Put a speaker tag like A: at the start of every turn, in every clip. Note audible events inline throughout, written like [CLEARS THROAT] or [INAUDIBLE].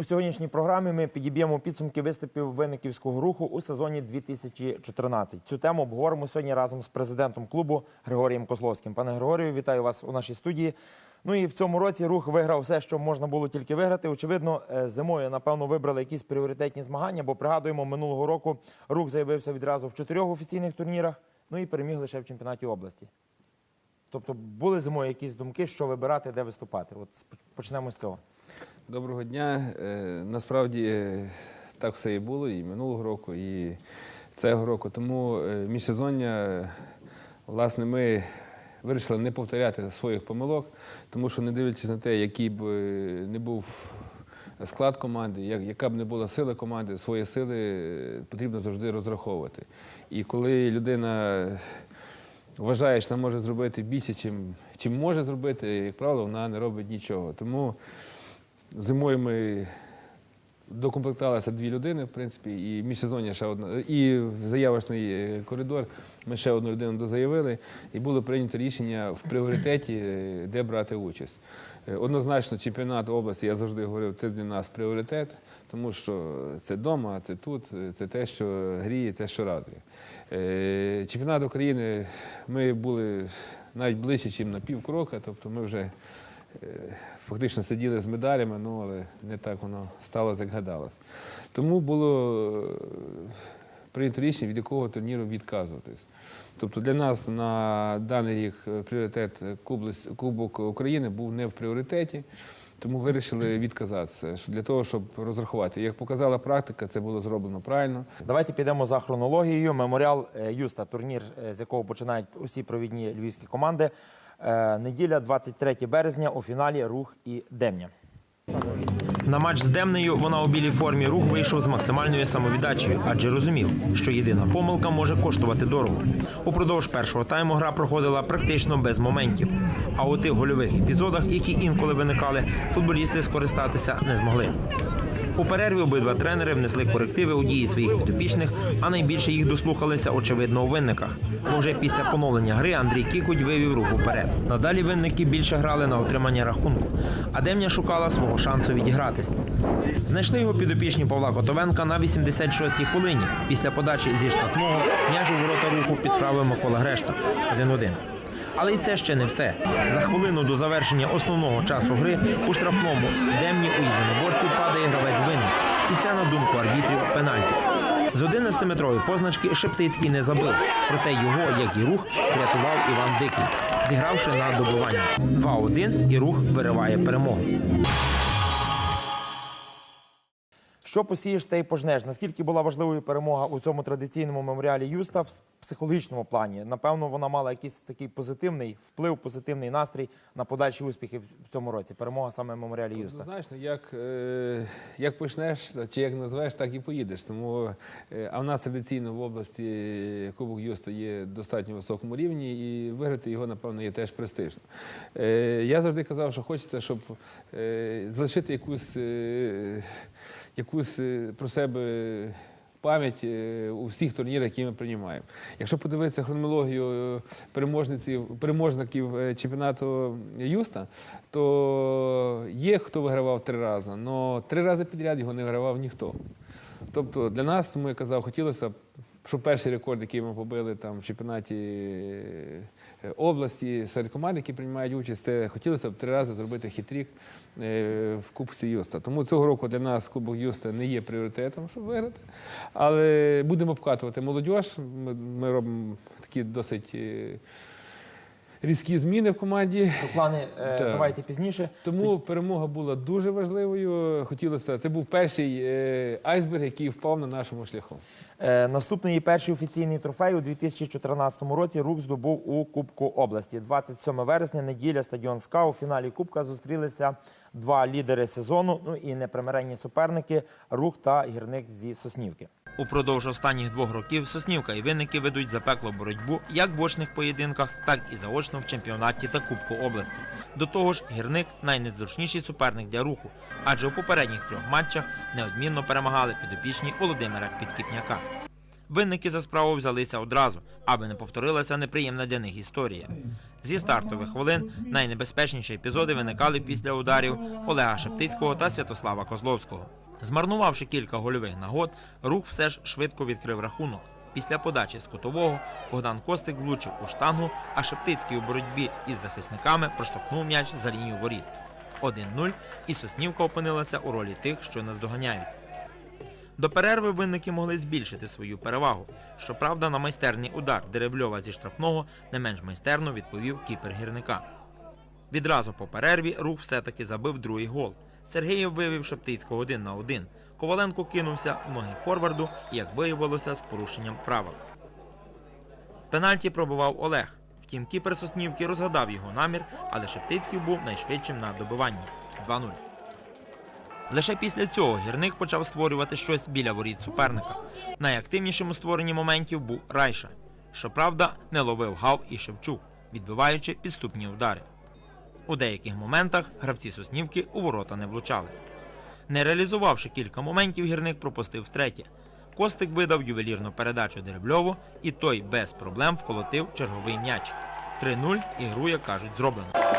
A: У сьогоднішній програмі ми підіб'ємо підсумки виступів винниківського руху у сезоні 2014. Цю тему обговоримо сьогодні разом з президентом клубу Григорієм Козловським. Пане Григорію, вітаю вас у нашій студії. Ну і в цьому році рух виграв все, що можна було тільки виграти. Очевидно, е, зимою напевно вибрали якісь пріоритетні змагання, бо пригадуємо, минулого року рух заявився відразу в чотирьох офіційних турнірах. Ну і переміг лише в чемпіонаті області. Тобто були зимою якісь думки, що вибирати, де виступати. От почнемо з цього.
B: Доброго дня. Е, Насправді е, так все і було і минулого року, і цього року. Тому е, міжсезоння, власне, ми вирішили не повторяти своїх помилок, тому що не дивлячись на те, який б не був склад команди, яка б не була сила команди, свої сили потрібно завжди розраховувати. І коли людина вважає, що вона може зробити більше, чим може зробити, як правило, вона не робить нічого. Тому Зимою ми докомплектувалися дві людини, в принципі, і міжсезоння ще одна. І в заявочний е, коридор ми ще одну людину дозаявили, і було прийнято рішення в пріоритеті, е, де брати участь. Е, Однозначно, чемпіонат області, я завжди говорив, це для нас пріоритет, тому що це вдома, це тут, це те, що гріє, те, що радує. Чемпіонат України ми були навіть ближче, ніж на пів крока, тобто ми вже фактично сиділи з медалями, ну але не так воно сталося, як гадалось. Тому було е, прийнято рішення, від якого турніру відказуватись. Тобто для нас на даний рік е, пріоритет е, Кубок України був не в пріоритеті. Тому вирішили відказатися для того, щоб розрахувати. Як показала практика, це було зроблено правильно.
A: Давайте підемо за хронологією. Меморіал е, Юста, турнір, е, з якого починають усі провідні львівські команди. Е, Неділя, 23 березня, у фіналі Рух і Демня. На матч з Демнею вона у білій формі рух вийшов з максимальною самовіддачею, адже розумів, що єдина помилка може коштувати дорого. Упродовж першого тайму гра проходила практично без моментів. А у тих гольових епізодах, які інколи виникали, футболісти скористатися не змогли. У перерві обидва тренери внесли корективи у дії своїх підопічних, а найбільше їх дослухалися, очевидно, у винниках. Бо вже після поновлення гри Андрій Кікуть вивів рух уперед. Надалі винники більше грали на отримання рахунку, а Демня шукала свого шансу відігратись. Знайшли його підопічні Павла Котовенка на 86-й хвилині. Після подачі зі штрафного м'яч у ворота руху підправив Микола Грешта 1-1. Але й це ще не все. За хвилину до завершення основного часу гри у штрафному Демні у єдиноборстві падає гравець винник. І це, на думку арбітрів, пенальті. З 11-метрової позначки Шептицький не забив, проте його, як і рух, врятував Іван Дикий, зігравши на добивання. 2-1 і рух вириває перемогу. Що посієш, те й пожнеш. Наскільки була важливою перемога у цьому традиційному меморіалі Юста в психологічному плані? Напевно, вона мала якийсь такий позитивний вплив, позитивний настрій на подальші успіхи в цьому році. Перемога саме в меморіалі Юста.
B: Однозначно, як, е, як почнеш чи як назвеш, так і поїдеш. Тому, е, а в нас традиційно в області Кубок Юста є достатньо високому рівні, і виграти його, напевно, є теж престижно. Е, я завжди казав, що хочеться, щоб е, залишити якусь, е, якусь е, про себе. Пам'ять е, у всіх турнірах, які ми приймаємо. Якщо подивитися хронологію е, переможників чемпіонату Юста, то є хто вигравав три рази, але три рази підряд його не вигравав ніхто. Тобто для нас, тому я казав, хотілося б, щоб перший рекорд, який ми побили там в чемпіонаті області серед команд, які приймають участь, це хотілося б три рази зробити хитрік е, в Кубці Юста. Тому цього року для нас Кубок Юста не є пріоритетом, щоб виграти. Але будемо обкатувати молодь. Ми, ми робимо такі досить е, різкі зміни в команді.
A: Про плани е,
B: Так.
A: давайте пізніше.
B: Тому перемога була дуже важливою. Хотілося, це був перший е, айсберг, який впав на нашому шляху.
A: Е, Наступний і перший офіційний трофей у 2014 році рух здобув у Кубку області. 27 вересня, неділя, стадіон СКА. У фіналі Кубка зустрілися два лідери сезону. Ну і непримиренні суперники рух та гірник зі Соснівки. Упродовж останніх двох років Соснівка і винники ведуть запеклу боротьбу як в очних поєдинках, так і заочно в чемпіонаті та Кубку області. До того ж, гірник найнезручніший суперник для руху, адже у попередніх трьох матчах неодмінно перемагали підопічні Володимира Підкіпняка. Винники за справу взялися одразу, аби не повторилася неприємна для них історія. Зі стартових хвилин найнебезпечніші епізоди виникали після ударів Олега Шептицького та Святослава Козловського. Змарнувавши кілька гольових нагод, рух все ж швидко відкрив рахунок. Після подачі з кутового Богдан Костик влучив у штангу, а Шептицький у боротьбі із захисниками проштовхнув м'яч за лінію воріт. 1-0, і Соснівка опинилася у ролі тих, що наздоганяють. До перерви винники могли збільшити свою перевагу. Щоправда, на майстерний удар Деревльова зі штрафного не менш майстерно відповів кіпер гірника. Відразу по перерві рух все-таки забив другий гол. Сергієв вивів Шептицького один на один. Коваленко кинувся в ноги форварду і, як виявилося, з порушенням правил. Пенальті пробував Олег. Втім, кіпер Соснівки розгадав його намір, але Шептицький був найшвидшим на добиванні 2-0. Лише після цього гірник почав створювати щось біля воріт суперника. Найактивнішим у створенні моментів був Райша. Щоправда, не ловив Гав і Шевчук, відбиваючи підступні удари. У деяких моментах гравці Соснівки у ворота не влучали. Не реалізувавши кілька моментів, гірник пропустив втретє. Костик видав ювелірну передачу Деревльову, і той без проблем вколотив черговий м'яч. 3-0 і гру, як кажуть, зроблено. –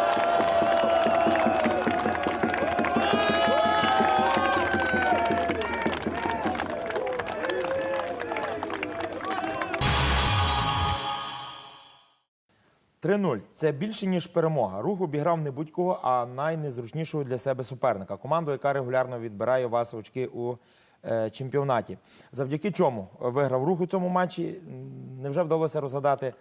A: 3-0. Це більше ніж перемога. Рух обіграв не будь-кого, а найнезручнішого для себе суперника. Команду, яка регулярно відбирає у вас очки у е, чемпіонаті. Завдяки чому виграв рух у цьому матчі? Невже вдалося розгадати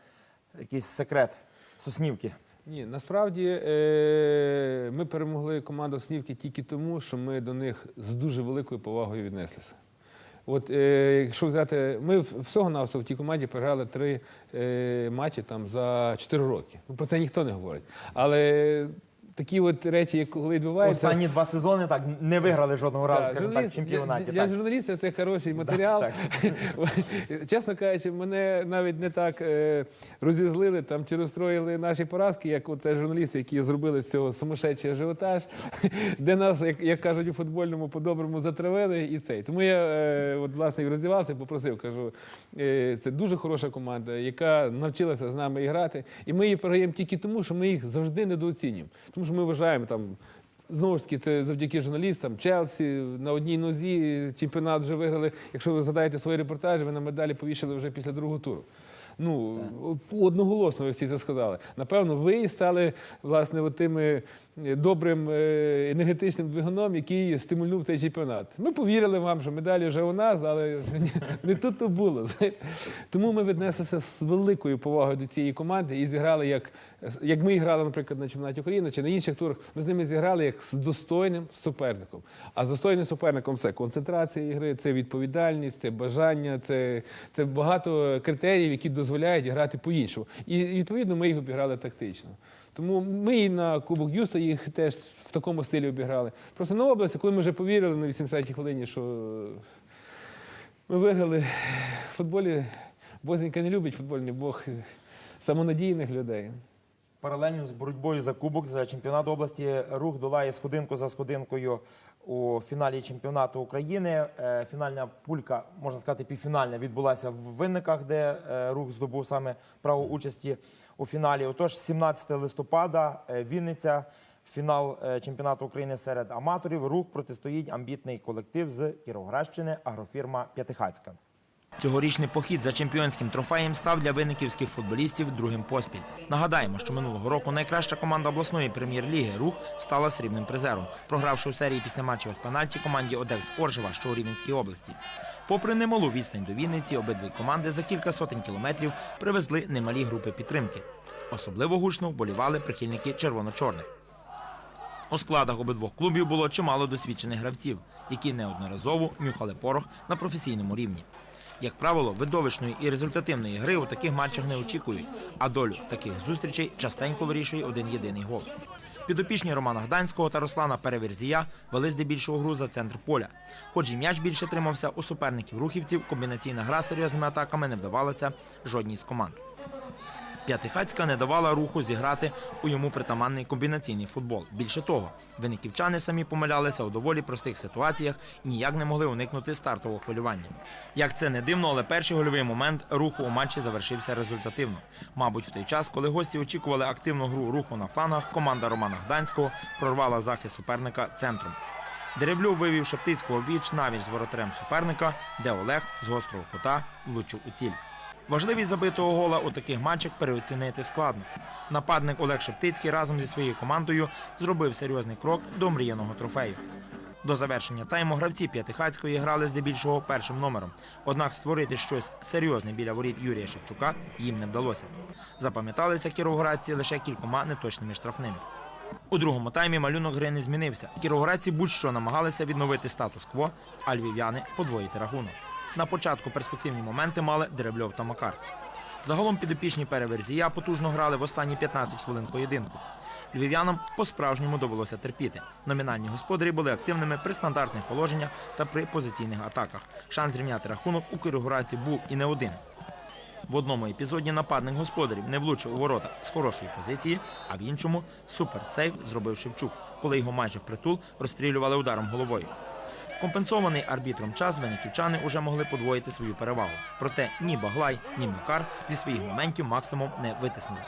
A: якийсь секрет Соснівки?
B: Ні, насправді е, ми перемогли команду Снівки тільки тому, що ми до них з дуже великою повагою віднеслися. От е, якщо взяти, ми всього на в тій команді програли три е, матчі там за чотири роки. Ну, про це ніхто не говорить. Але такі от речі, як коли відбуваються.
A: Останні два сезони так не виграли жодного разу,
B: Так,
A: скажімо так, в
B: журналіст-
A: чемпіонаті.
B: Для, для
A: так.
B: журналіста це хороший [LAUGHS] матеріал.
A: так. [LAUGHS]
B: Чесно кажучи, мене навіть не так е, розізлили там чи розстроїли наші поразки, як оце журналісти, які зробили з цього сумасшедший ажіотаж, [LAUGHS] де нас, як, як кажуть у футбольному, по-доброму затравили і цей. Тому я е, от, власне і роздівався, попросив, кажу, е, це дуже хороша команда, яка навчилася з нами грати. І ми її програємо тільки тому, що ми їх завжди недооцінюємо. Тому що ми вважаємо там. Знову ж таки, це завдяки журналістам. Челсі на одній нозі чемпіонат вже виграли. Якщо ви згадаєте свої репортажі, ви на медалі повішали вже після другого туру. Ну, одноголосно ви всі це сказали. Напевно, ви стали власне тими е, добрим е, енергетичним двигуном, який стимульнув цей чемпіонат. Ми повірили вам, що медалі вже у нас, але [LAUGHS] не тут то було. Тому ми віднеслися з великою повагою до цієї команди і зіграли як, як ми грали, наприклад, на чемпіонаті України чи на інших турах. Ми з ними зіграли як з достойним суперником. А з достойним суперником це концентрація ігри, це відповідальність, це бажання, це, це багато критеріїв, які дозволяють грати по-іншому. І відповідно ми їх обіграли тактично. Тому ми і на Кубок Юста їх теж в такому стилі обіграли. Просто на області, коли ми вже повірили на 80-й хвилині, що ми виграли в футболі, Бозенька не любить футбольний Бог самонадійних людей.
A: Паралельно з боротьбою за кубок за чемпіонат області рух долає сходинку за сходинкою у фіналі чемпіонату України. Е, Фінальна пулька, можна сказати, півфінальна відбулася в винниках, де е, рух здобув саме право участі у фіналі. Отож, 17 листопада е, Вінниця. Фінал чемпіонату України серед аматорів. Рух протистоїть амбітний колектив з Кіровоградщини, агрофірма П'ятихацька. Цьогорічний похід за чемпіонським трофеєм став для винниківських футболістів другим поспіль. Нагадаємо, що минулого року найкраща команда обласної прем'єр-ліги Рух стала срібним призером, програвши у серії післяматчевих пенальті команді Одекс Оржева, що у Рівненській області. Попри немалу відстань до Вінниці, обидві команди за кілька сотень кілометрів привезли немалі групи підтримки. Особливо гучно вболівали прихильники червоно-чорних. У складах обидвох клубів було чимало досвідчених гравців, які неодноразово нюхали порох на професійному рівні. Як правило, видовищної і результативної гри у таких матчах не очікують, а долю таких зустрічей частенько вирішує один єдиний гол. Підопічні Романа Гданського та Руслана Переверзія вели здебільшого гру за центр поля. Хоч і м'яч більше тримався у суперників рухівців, комбінаційна гра серйозними атаками не вдавалася жодній з команд. П'ятихацька не давала руху зіграти у йому притаманний комбінаційний футбол. Більше того, виниківчани самі помилялися у доволі простих ситуаціях і ніяк не могли уникнути стартового хвилювання. Як це не дивно, але перший гольовий момент руху у матчі завершився результативно. Мабуть, в той час, коли гості очікували активну гру руху на флангах, команда Романа Гданського прорвала захист суперника центром. Дереблю вивів Шептицького віч навіч з воротарем суперника, де Олег з гострого кута влучив у ціль. Важливість забитого гола у таких матчах переоцінити складно. Нападник Олег Шептицький разом зі своєю командою зробив серйозний крок до мріяного трофею. До завершення тайму гравці П'ятихацької грали здебільшого першим номером. Однак створити щось серйозне біля воріт Юрія Шевчука їм не вдалося. Запам'яталися кіровоградці лише кількома неточними штрафними. У другому таймі малюнок гри не змінився. Кіровоградці будь-що намагалися відновити статус-кво, а львів'яни подвоїти рахунок. На початку перспективні моменти мали Деребльов та Макар. Загалом підопічні переверзія потужно грали в останні 15 хвилин поєдинку. Львів'янам по-справжньому довелося терпіти. Номінальні господарі були активними при стандартних положеннях та при позиційних атаках. Шанс зрівняти рахунок у кіровоградців був і не один. В одному епізоді нападник господарів не влучив у ворота з хорошої позиції, а в іншому суперсейв зробив Шевчук, коли його майже впритул розстрілювали ударом головою. Компенсований арбітром час вениківчани уже могли подвоїти свою перевагу. Проте ні Баглай, ні Макар зі своїх моментів максимум не витиснули.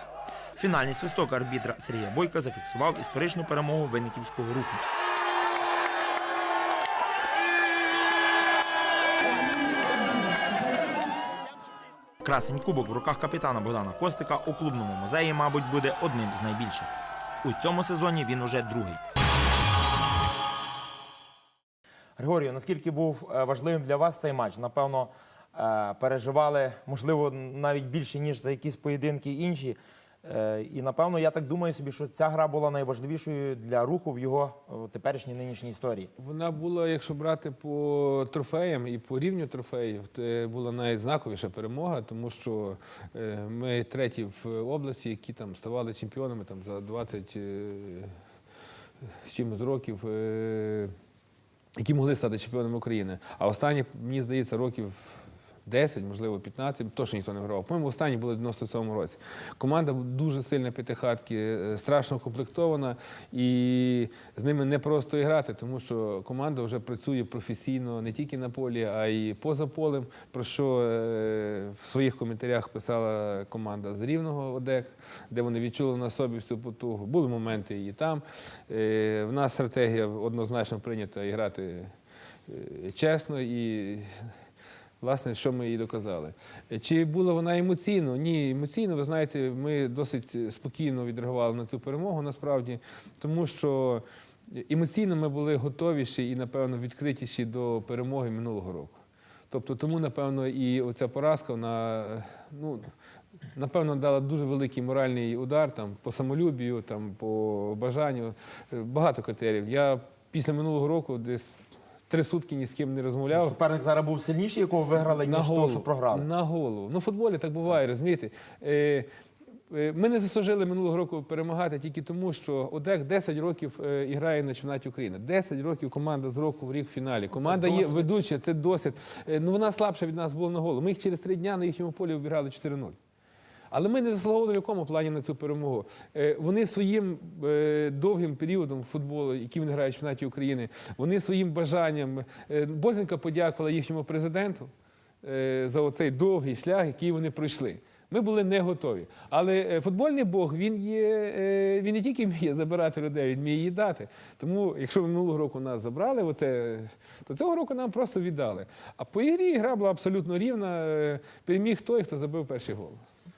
A: Фінальний свисток арбітра Сергія Бойка зафіксував історичну перемогу винниківського руху. Красень кубок в руках капітана Богдана Костика у клубному музеї, мабуть, буде одним з найбільших. У цьому сезоні він уже другий. Григорію, наскільки був е, важливим для вас цей матч? Напевно, е, переживали, можливо, навіть більше, ніж за якісь поєдинки інші. Е, І напевно, я так думаю собі, що ця гра була найважливішою для руху в його теперішній нинішній історії.
B: Вона була, якщо брати по трофеям і по рівню трофеїв, це була навіть знаковіша перемога, тому що ми треті в області, які там ставали чемпіонами там, за 20 е, з чимось років, які могли стати чемпіонами України. А останні, мені здається, років 10, можливо, 15, точно ніхто не грав. По-моєму, останні були в 97-му році. Команда дуже сильна п'ятихатки, е, страшно комплектована, і з ними не просто грати, тому що команда вже працює професійно не тільки на полі, а й поза полем, про що е, в своїх коментарях писала команда з Рівного ОДЕК, де вони відчули на собі всю потугу. Були моменти і там. Е, В нас стратегія однозначно прийнята грати чесно і Власне, що ми їй доказали. Чи була вона емоційно? Ні, емоційно, ви знаєте, ми досить спокійно відреагували на цю перемогу насправді, тому що емоційно ми були готовіші і, напевно, відкритіші до перемоги минулого року. Тобто, тому, напевно, і оця поразка, вона, ну, напевно, дала дуже великий моральний удар там, по самолюбію, там, по бажанню. Багато критеріїв. Я після минулого року десь три сутки ні з ким не розмовляв.
A: Суперник зараз був сильніший, якого виграли, ніж того, що програли.
B: На голову. Ну, в футболі так буває, розумієте. Е, е, Ми не заслужили минулого року перемагати тільки тому, що ОДЕК 10 років е, і грає на чемпіонаті України. 10 років команда з року в рік в фіналі. Команда є
A: досвід.
B: ведуча, це досвід. Е, Ну вона слабша від нас була на голову. Ми їх через три дня на їхньому полі обіграли 4-0. Але ми не заслуговували в якому плані на цю перемогу. Е, Вони своїм е, довгим періодом футболу, який вони грають в чемпіонаті України, вони своїм бажанням. е, Бозенька подякувала їхньому президенту за оцей довгий шлях, який вони пройшли. Ми були не готові. Але футбольний Бог він є, він не тільки вміє забирати людей, він вміє її дати. Тому, якщо минулого року нас забрали, оте, то цього року нам просто віддали. А по ігрі гра була абсолютно рівна. Переміг той, хто забив перший гол.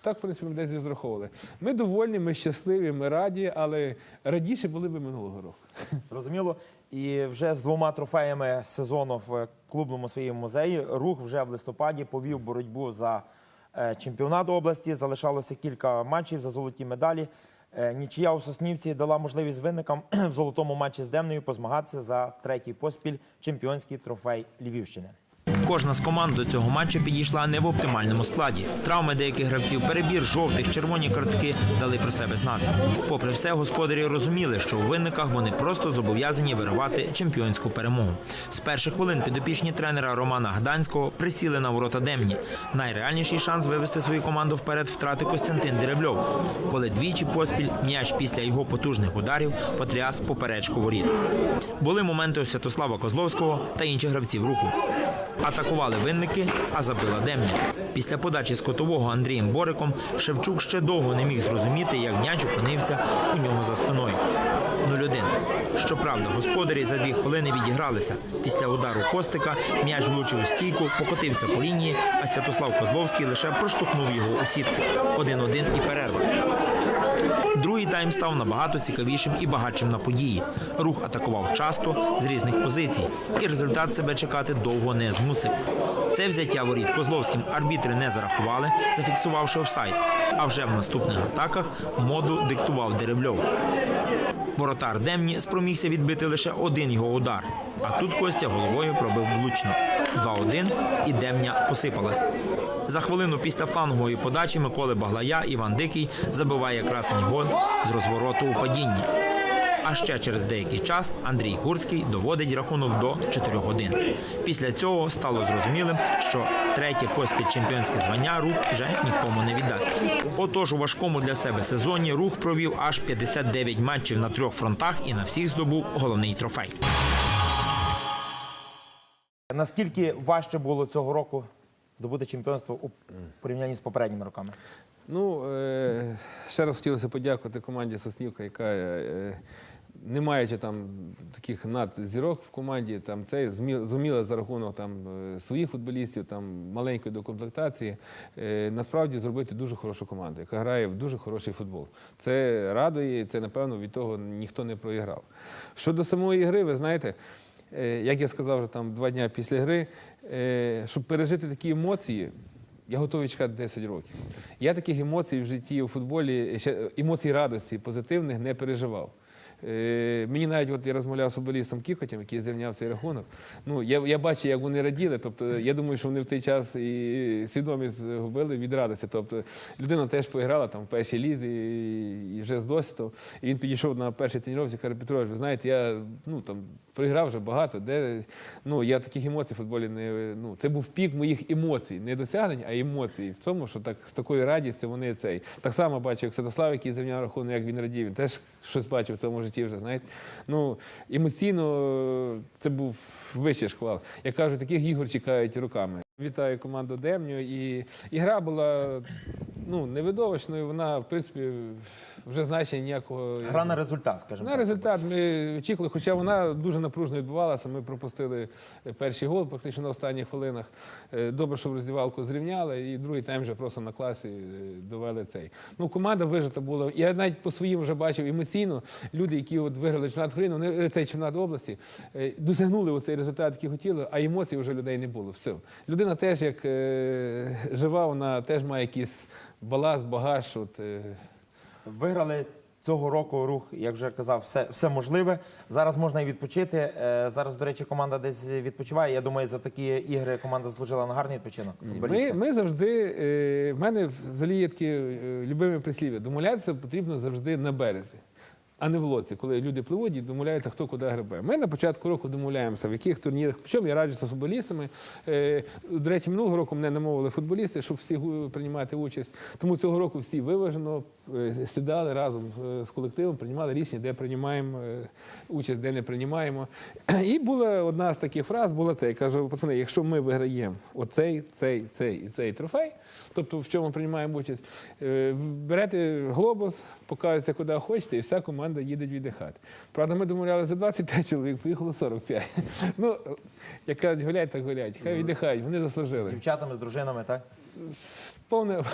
B: Так, в принципі, ми десь розраховували. Ми довольні, ми щасливі, ми раді, але радіше були б минулого року. [LAUGHS]
A: Зрозуміло. І вже з двома трофеями сезону в клубному своєму музеї рух вже в листопаді повів боротьбу за е, чемпіонат області. Залишалося кілька матчів за золоті медалі. Е, Нічия у Соснівці дала можливість винникам [CLEARS THROAT] в золотому матчі з Демною позмагатися за третій поспіль чемпіонський трофей Львівщини. Кожна з команд до цього матчу підійшла не в оптимальному складі. Травми деяких гравців, перебір жовтих, червоні картки дали про себе знати. Попри все, господарі розуміли, що у винниках вони просто зобов'язані вирвати чемпіонську перемогу. З перших хвилин підопічні тренера Романа Гданського присіли на ворота Демні. Найреальніший шанс вивести свою команду вперед втрати Костянтин Деревльов, коли двічі поспіль м'яч після його потужних ударів потряс поперечку воріт. Були моменти у Святослава Козловського та інших гравців руху. Атакували винники, а забила Демня. Після подачі з котового Андрієм Бориком Шевчук ще довго не міг зрозуміти, як м'яч опинився у нього за спиною. 0-1. Щоправда, господарі за дві хвилини відігралися. Після удару Костика м'яч влучив у стійку, покотився по лінії, а Святослав Козловський лише проштовхнув його у сітку. 1-1 і перерва. Другий тайм став набагато цікавішим і багатшим на події. Рух атакував часто з різних позицій, і результат себе чекати довго не змусив. Це взяття воріт Козловським арбітри не зарахували, зафіксувавши офсайд. А вже в наступних атаках моду диктував Деревльов. Воротар Демні спромігся відбити лише один його удар. А тут Костя головою пробив влучно. 2-1 і Демня посипалась. За хвилину після флангової подачі Миколи Баглая Іван Дикий забиває красень гол з розвороту у падінні. А ще через деякий час Андрій Гурський доводить рахунок до 4-1. Після цього стало зрозумілим, що третє поспіль чемпіонське звання рух вже нікому не віддасть. Отож, у важкому для себе сезоні рух провів аж 59 матчів на трьох фронтах і на всіх здобув головний трофей. Наскільки важче було цього року здобути чемпіонство у порівнянні з попередніми роками?
B: Ну, е, ще раз хотілося подякувати команді Соснівка, яка, е, не маючи там таких надзірок в команді, там змі- зуміла за рахунок там е, своїх футболістів, там маленької докомплектації, насправді зробити дуже хорошу команду, яка грає в дуже хороший футбол. Це радує, це напевно від того ніхто не проіграв. Щодо самої гри, ви знаєте. Е, Як я сказав вже там два дні після гри, е, щоб пережити такі емоції, я готовий чекати 10 років. Я таких емоцій в житті у футболі, емоцій радості, позитивних не переживав. Е, мені навіть от я розмовляв з футболістом Кікотем, який зрівняв цей рахунок. Ну, я, я бачу, як вони раділи. Тобто, я думаю, що вони в той час і свідомість губили від радості. Тобто, людина теж поіграла там в першій лізі і, і вже з досвідом. І він підійшов на першій тренувці і каже, Петрович, ви знаєте, я ну, там, проіграв вже багато. Де, ну, я таких емоцій в футболі не. Ну, це був пік моїх емоцій, не досягнень, а емоцій. В тому, що так з такою радістю вони цей. Так само бачив, як Святослав, який зрівняв рахунок, як він радів. Він теж щось бачив в цьому житті вже. Знаєте. Ну, емоційно е, це був вищий шквал. Я кажу, таких ігор чекають руками. Вітаю команду Демню. І, і гра була ну, невидовищною, вона, в принципі, вже значення ніякого.
A: Гра на результат, скажімо.
B: На
A: так.
B: результат ми очікували, хоча вона дуже напружено відбувалася. Ми пропустили перший гол практично на останніх хвилинах. Е, Добре, що в роздівалку зрівняли, і другий тайм вже просто на класі е, довели цей. Ну, команда вижита була. Я навіть по своїм вже бачив емоційно. Люди, які от виграли чемпіонат України, вони, е, цей чемпіонат області, е, досягнули оцей результат, який хотіли, а емоцій вже людей не було. Все. Людина теж, як е, жива, вона теж має якийсь баласт, багаж. От, е,
A: Виграли цього року рух, як вже казав, все, все можливе. Зараз можна і відпочити. Е, Зараз, до речі, команда десь відпочиває. Я думаю, за такі ігри команда заслужила на гарний відпочинок.
B: Ми, ми завжди, е, в мене взагалі є такі е, любимі прислів'я. Домовлятися потрібно завжди на березі, а не в лоці, коли люди пливуть і домовляються, хто куди гребе. Ми на початку року домовляємося, в яких турнірах. Причому я раджуся з футболістами. До речі, минулого року мене намовили футболісти, щоб всі приймати участь. Тому цього року всі виважено сідали разом е, з колективом, приймали рішення, де приймаємо е, участь, де не приймаємо. [CLEARS THROAT] І була одна з таких фраз, була це. Я кажу, пацани, якщо ми виграємо оцей, цей, цей і цей трофей, тобто в чому приймаємо участь, е, берете глобус, показуєте, куди хочете, і вся команда їде віддихати. Правда, ми домовляли за 25 чоловік, поїхало 45. [LAUGHS] Ну, як кажуть, гулять, так гулять. Хай віддихають, вони заслужили.
A: З дівчатами, з дружинами, так?
B: З повне,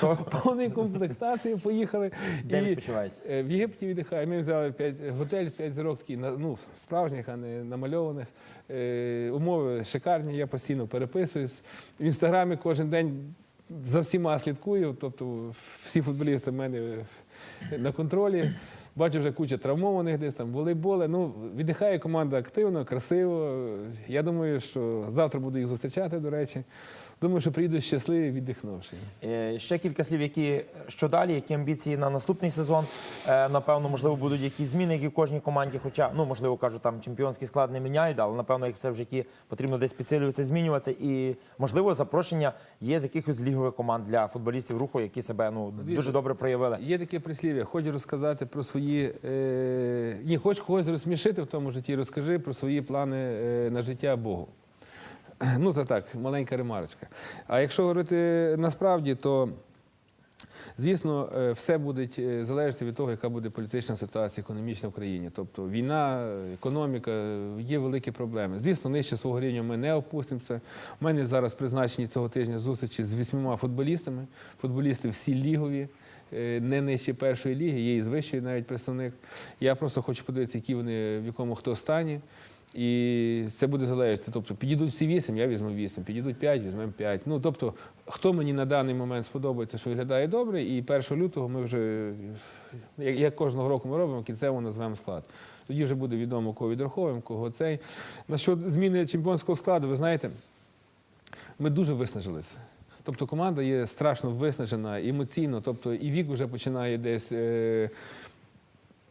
B: повної комплектації поїхали.
A: Де
B: І,
A: відпочивають?
B: Е, В Єгипті віддихає. Ми взяли п'ять готель, п'ять зірок такі, ну, справжніх, а не намальованих. Е, умови шикарні, я постійно переписуюсь. В інстаграмі кожен день за всіма слідкую. Тобто всі футболісти в мене на контролі. Бачу вже куча травмованих десь там, волейболи. Ну, віддихає команда активно, красиво. Я думаю, що завтра буду їх зустрічати, до речі. Думаю, що приїдуть щасливі, віддихнувши.
A: Е, Ще кілька слів, які що далі, які амбіції на наступний сезон. Е, Напевно, можливо, будуть якісь зміни, які в кожній команді. Хоча, ну можливо, кажуть, там чемпіонський склад не міняють, але напевно, як це в житті потрібно десь підсилюватися, змінюватися. І можливо, запрошення є з якихось лігових команд для футболістів руху, які себе ну дуже добре проявили.
B: Є таке прислів'я, хочу розказати про свої. Е... Ні, хоч когось розсмішити в тому житті, розкажи про свої плани е, на життя Богу. [CLEARS THROAT] Ну, це так, маленька ремарочка. А якщо говорити насправді, то звісно, е, все буде е, залежати від того, яка буде політична ситуація економічна в країні. Тобто війна, економіка, є великі проблеми. Звісно, нижче свого рівня ми не опустимося. У мене зараз призначені цього тижня зустрічі з вісьмома футболістами. Футболісти всі лігові. Е, Не нижче першої ліги, є і з вищої навіть представник. Я просто хочу подивитися, які вони в якому хто стані. І це буде залежати. Тобто, підійдуть всі вісім, я візьму вісім, підійдуть п'ять, візьмемо п'ять. Ну, тобто, хто мені на даний момент сподобається, що виглядає добре, і 1 лютого ми вже, як, кожного року ми робимо, кінцево назвемо склад. Тоді вже буде відомо, кого відраховуємо, кого цей. Насчет зміни чемпіонського складу, ви знаєте, ми дуже виснажилися. Тобто команда є страшно виснажена емоційно, тобто і вік вже починає десь. Е-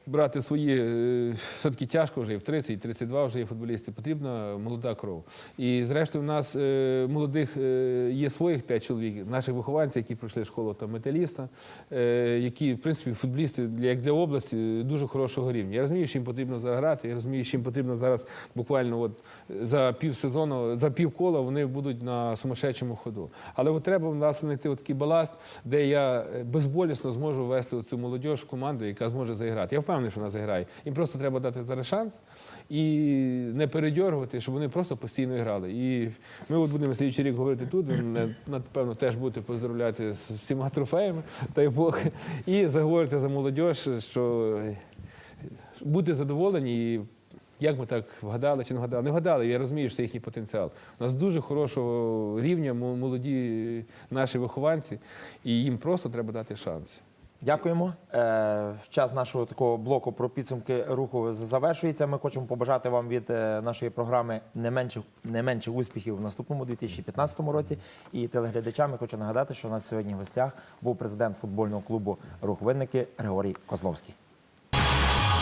B: брати свої, е, все-таки тяжко вже і в 30, і 32 вже є футболісти, потрібна молода кров. І зрештою, в нас е, молодих е, є своїх п'ять чоловік, наших вихованців, які пройшли школу там, металіста, які, в принципі, футболісти як для області дуже хорошого рівня. Я розумію, що їм потрібно зараз грати, я розумію, що їм потрібно зараз буквально от за півсезону, за півкола вони будуть на сумасшедшому ходу. Але от треба в нас знайти такий баласт, де я безболісно зможу ввести цю молодь в команду, яка зможе заіграти. Я впевнений, що вона заграє. Їм просто треба дати зараз шанс і не передьоргувати, щоб вони просто постійно грали. І ми от будемо слідчий рік говорити тут. Ви напевно, теж будете поздравляти з всіма трофеями, дай Бог, і заговорити за молодь, що бути задоволені. І як ми так вгадали чи не вгадали? Не вгадали, я розумію, що це їхній потенціал. У нас дуже хорошого рівня молоді наші вихованці, і їм просто треба дати шанс.
A: Дякуємо. Е, Час нашого такого блоку про підсумки руху завершується. Ми хочемо побажати вам від е, нашої програми не менших, не менших успіхів в наступному 2015 році. І телеглядачам я хочу нагадати, що у нас сьогодні в гостях був президент футбольного клубу Рух Винники Григорій Козловський.